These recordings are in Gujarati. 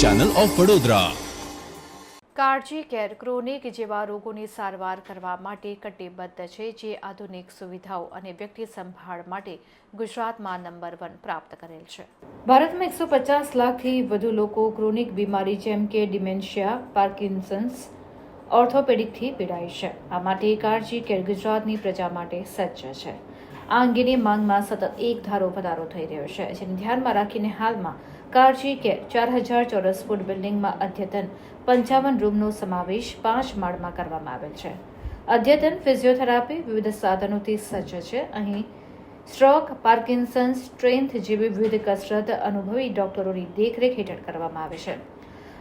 ચેનલ ઓફ વડોદરા કાળજી કેર ક્રોનિક જેવા રોગોની સારવાર કરવા માટે કટિબદ્ધ છે જે આધુનિક સુવિધાઓ અને વ્યક્તિ સંભાળ માટે ગુજરાતમાં નંબર વન પ્રાપ્ત કરેલ છે. ભારતમાં એકસો પચાસ લાખથી વધુ લોકો ક્રોનિક બીમારી જેમ કે ડિમેન્શિયા, પાર્કિન્સન્સ, ઓર્થોપેડિકથી પીડાય છે. આ માટે કાળજી કેર ગુજરાતની પ્રજા માટે સજ્જ છે. આ અંગેની માંગમાં સતત એક ધારો વધારો થઈ રહ્યો છે, જેને ધ્યાનમાં રાખીને હાલમાં કાળજી કેર ચાર હજાર ચોરસ ફૂટ બિલ્ડિંગમાં અદ્યતન પંચાવન રૂમનો સમાવેશ પાંચ માળમાં કરવામાં આવેલ છે. અદ્યતન ફિઝિયોથેરાપી વિવિધ સાધનોથી સજ્જ છે. અહીં સ્ટ્રોક, પાર્કિન્સન્સ, સ્ટ્રેન્થ જેવી વિવિધ કસરત અનુભવી ડોક્ટરોની દેખરેખ હેઠળ કરવામાં આવે છે.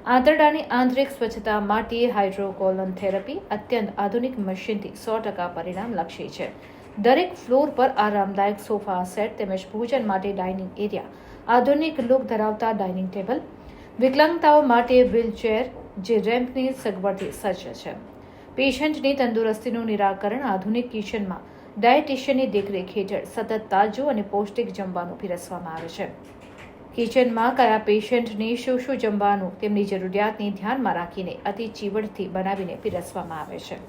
આંતરડાની આંતરિક સ્વચ્છતા માટે હાઇડ્રોકોલન થેરપી અત્યંત આધુનિક મશીનથી સો ટકા પરિણામલક્ષી છે. દરેક ફ્લોર પર આરામદાયક સોફા સેટ તેમજ ભોજન માટે ડાઇનિંગ એરિયા આધુનિક લુક ધરાવતા ડાઇનિંગ ટેબલ, વિકલાંગતાઓ માટે વ્હીલચેર જે રેમ્પની સગવડથી સજ્જ છે. પેશન્ટની તંદુરસ્તીનું નિરાકરણ આધુનિક કિચનમાં ડાયટિશિયનની દેખરેખ હેઠળ સતત તાજું અને પૌષ્ટિક જમવાનું પીરસવામાં આવે છે. કિચનમાં કયા પેશન્ટને શું શું જમવાનું તેમની જરૂરિયાતને ધ્યાનમાં રાખીને અતિ ચીવડથી બનાવીને પીરસવામાં આવે છે.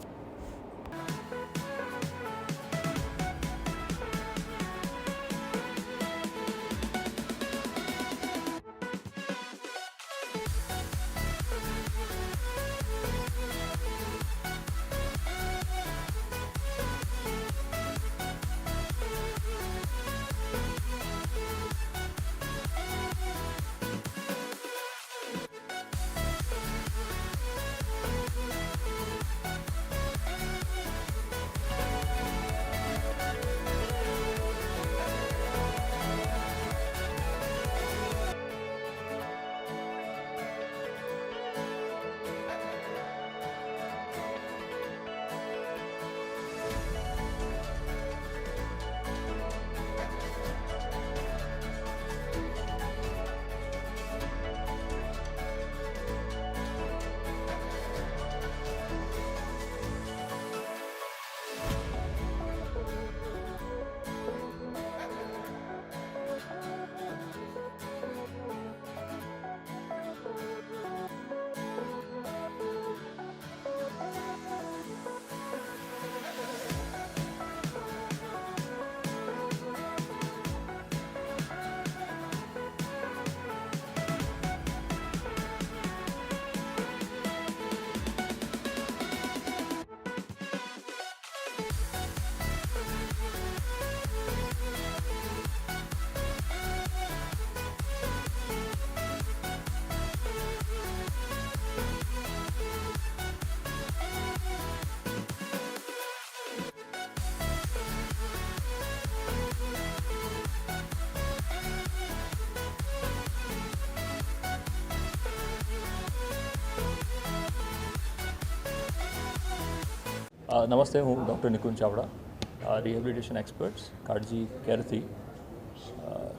નમસ્તે, હું doctor Nikunj Chavda rehabilitation experts Kalji કેરથી.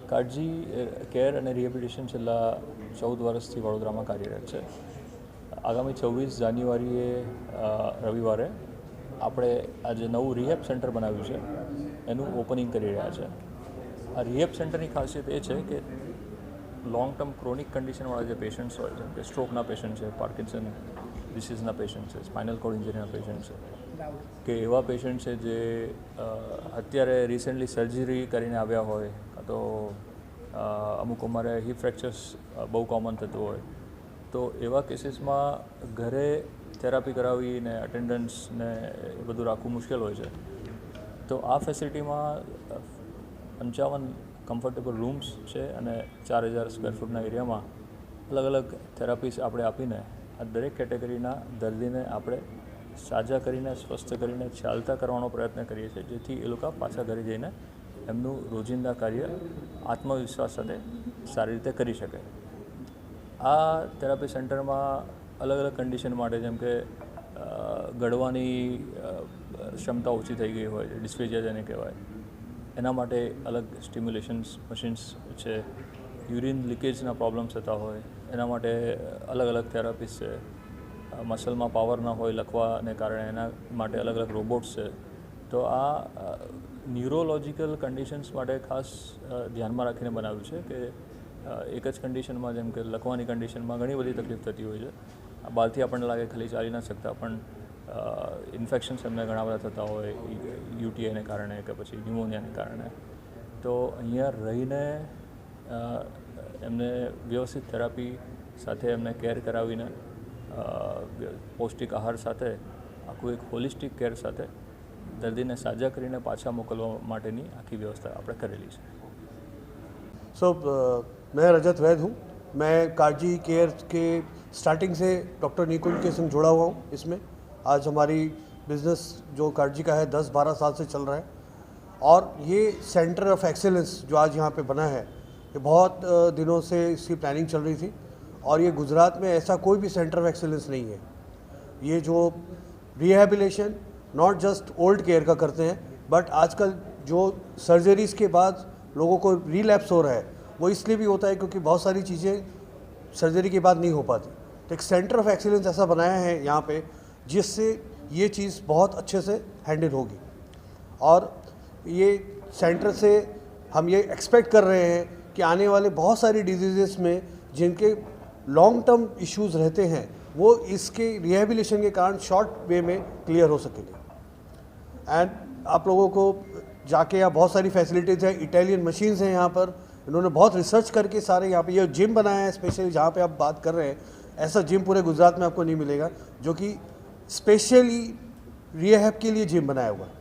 કાળજી કેર અને રિહેબિલિટેશન છેલ્લા ચૌદ વર્ષથી વડોદરામાં કાર્યરત છે. આગામી છવ્વીસ જાન્યુઆરીએ રવિવારે આપણે આજે નવું રિહેબ સેન્ટર બનાવ્યું છે. એનું ઓપનિંગ કરી રહ્યા છે. આ રિહેબ સેન્ટરની ખાસિયત એ છે કે લોંગ ટર્મ ક્રોનિક કન્ડિશનવાળા જે પેશન્ટ્સ હોય, જેમ કે સ્ટ્રોકના પેશન્ટ છે પાર્કિન્સન ડિસીઝના પેશન્ટ છે સ્પાઇનલ કોડ ઇન્જરીના પેશન્ટ છે. કે એવા પેશન્ટ છે જે અત્યારે રિસેન્ટલી સર્જરી કરીને આવ્યા હોય કાં તો અમુક અમારે હિપ ફ્રેક્ચર્સ બહુ કોમન થતું હોય. તો એવા કેસીસમાં ઘરે થેરાપી કરાવી ને અટેન્ડન્સ ને એ બધું રાખવું મુશ્કેલ હોય છે. તો આ ફેસિલિટીમાં પંચાવન કમ્ફર્ટેબલ રૂમ્સ છે અને ચાર હજાર સ્ક્વેર ફૂટના એરિયામાં અલગ અલગ થેરાપીસ આપણે આપીને આ દરેક કેટેગરીના દર્દીને આપણે સાજા કરીને, સ્વસ્થ કરીને ચાલતા કરવાનો પ્રયત્ન કરીએ છીએ, જેથી એ લોકો પાછા ઘરે જઈને એમનું રોજિંદા કાર્ય આત્મવિશ્વાસ સાથે સારી રીતે કરી શકે. આ થેરાપી સેન્ટરમાં અલગ અલગ કન્ડિશન માટે, જેમ કે ગળવાની ક્ષમતા ઓછી થઈ ગઈ હોય ડિસ્ફેજિયા જેને કહેવાય, એના માટે અલગ સ્ટિમ્યુલેશન્સ મશીન્સ છે. યુરિન લીકેજના પ્રોબ્લેમ્સ થતા હોય, એના માટે અલગ અલગ થેરાપીસ છે. મસલમાં પાવર ના હોય લખવાને કારણે એના માટે અલગ અલગ રોબોટ્સ છે. તો આ ન્યુરોલોજિકલ કન્ડિશન્સ માટે ખાસ ધ્યાનમાં રાખીને બનાવ્યું છે કે એક જ કન્ડિશનમાં જેમ કે લખવાની કન્ડિશનમાં ઘણી બધી તકલીફ થતી હોય છે. બહારથી આપણને લાગે ખાલી ચાલી ન શકતા, પણ ઇન્ફેક્શન્સ એમને ઘણા બધા થતા હોય યુટીઆઈને કારણે કે પછી ન્યુમોનિયાને કારણે. તો અહીંયા રહીને એમને વ્યવસ્થિત થેરાપી સાથે એમને કેર કરાવીને અ, વ્ય- પૌષ્ટિક આહાર સાથે આખું એક હોલિસ્ટિક કેર સાથે દર્દીને સાજા કરીને પાછા મોકલવા માટેની આખી વ્યવસ્થા આપણે કરેલી છે सो मैं रजत वैद हूँ मैं काजी केयर के स्टार्टिंग से डॉक्टर निकुंज के संग जुड़ा हुआ हूँ इसमें आज हमारी बिजनेस जो काजी का है 10-12 साल से चल रहा है और ये सेंटर ऑफ एक्सेलेंस जो आज यहाँ पे बना है ये बहुत दिनों से इसकी प्लानिंग चल रही थी और ये गुजरात में ऐसा कोई भी सेंटर ऑफ़ एक्सेलेंस नहीं है। ये जो rehabilitation not just old care का करते हैं बट आजकल जो सर्जरीज के बाद लोगों को रिलैप्स हो रहा है, वो इसलिए भी होता है क्योंकि बहुत सारी चीज़ें सर्जरी के बाद नहीं हो पाती। तो एक सेंटर ऑफ़ एक्सीलेंस ऐसा बनाया है यहाँ पे, जिससे ये चीज़ बहुत अच्छे से हैंडल होगी। और ये सेंटर से हम ये एक्सपेक्ट कर रहे हैं कि आने वाले बहुत सारी डिज़ीज़ में जिनके लॉन्ग टर्म इश्यूज़ रहते हैं, वो इसके रिहेबिलेशन के कारण शॉर्ट वे में क्लियर हो सकेंगे। एंड आप लोगों को जाके यहाँ बहुत सारी फैसिलिटीज़ हैं इटालियन मशीन्स हैं यहाँ पर। इन्होंने बहुत रिसर्च करके सारे यहाँ पे ये जिम बनाया है स्पेशली जहाँ पे आप बात कर रहे हैं। ऐसा जिम पूरे गुजरात में आपको नहीं मिलेगा, जो कि स्पेशली रिहेब के लिए जिम बनाया हुआ है।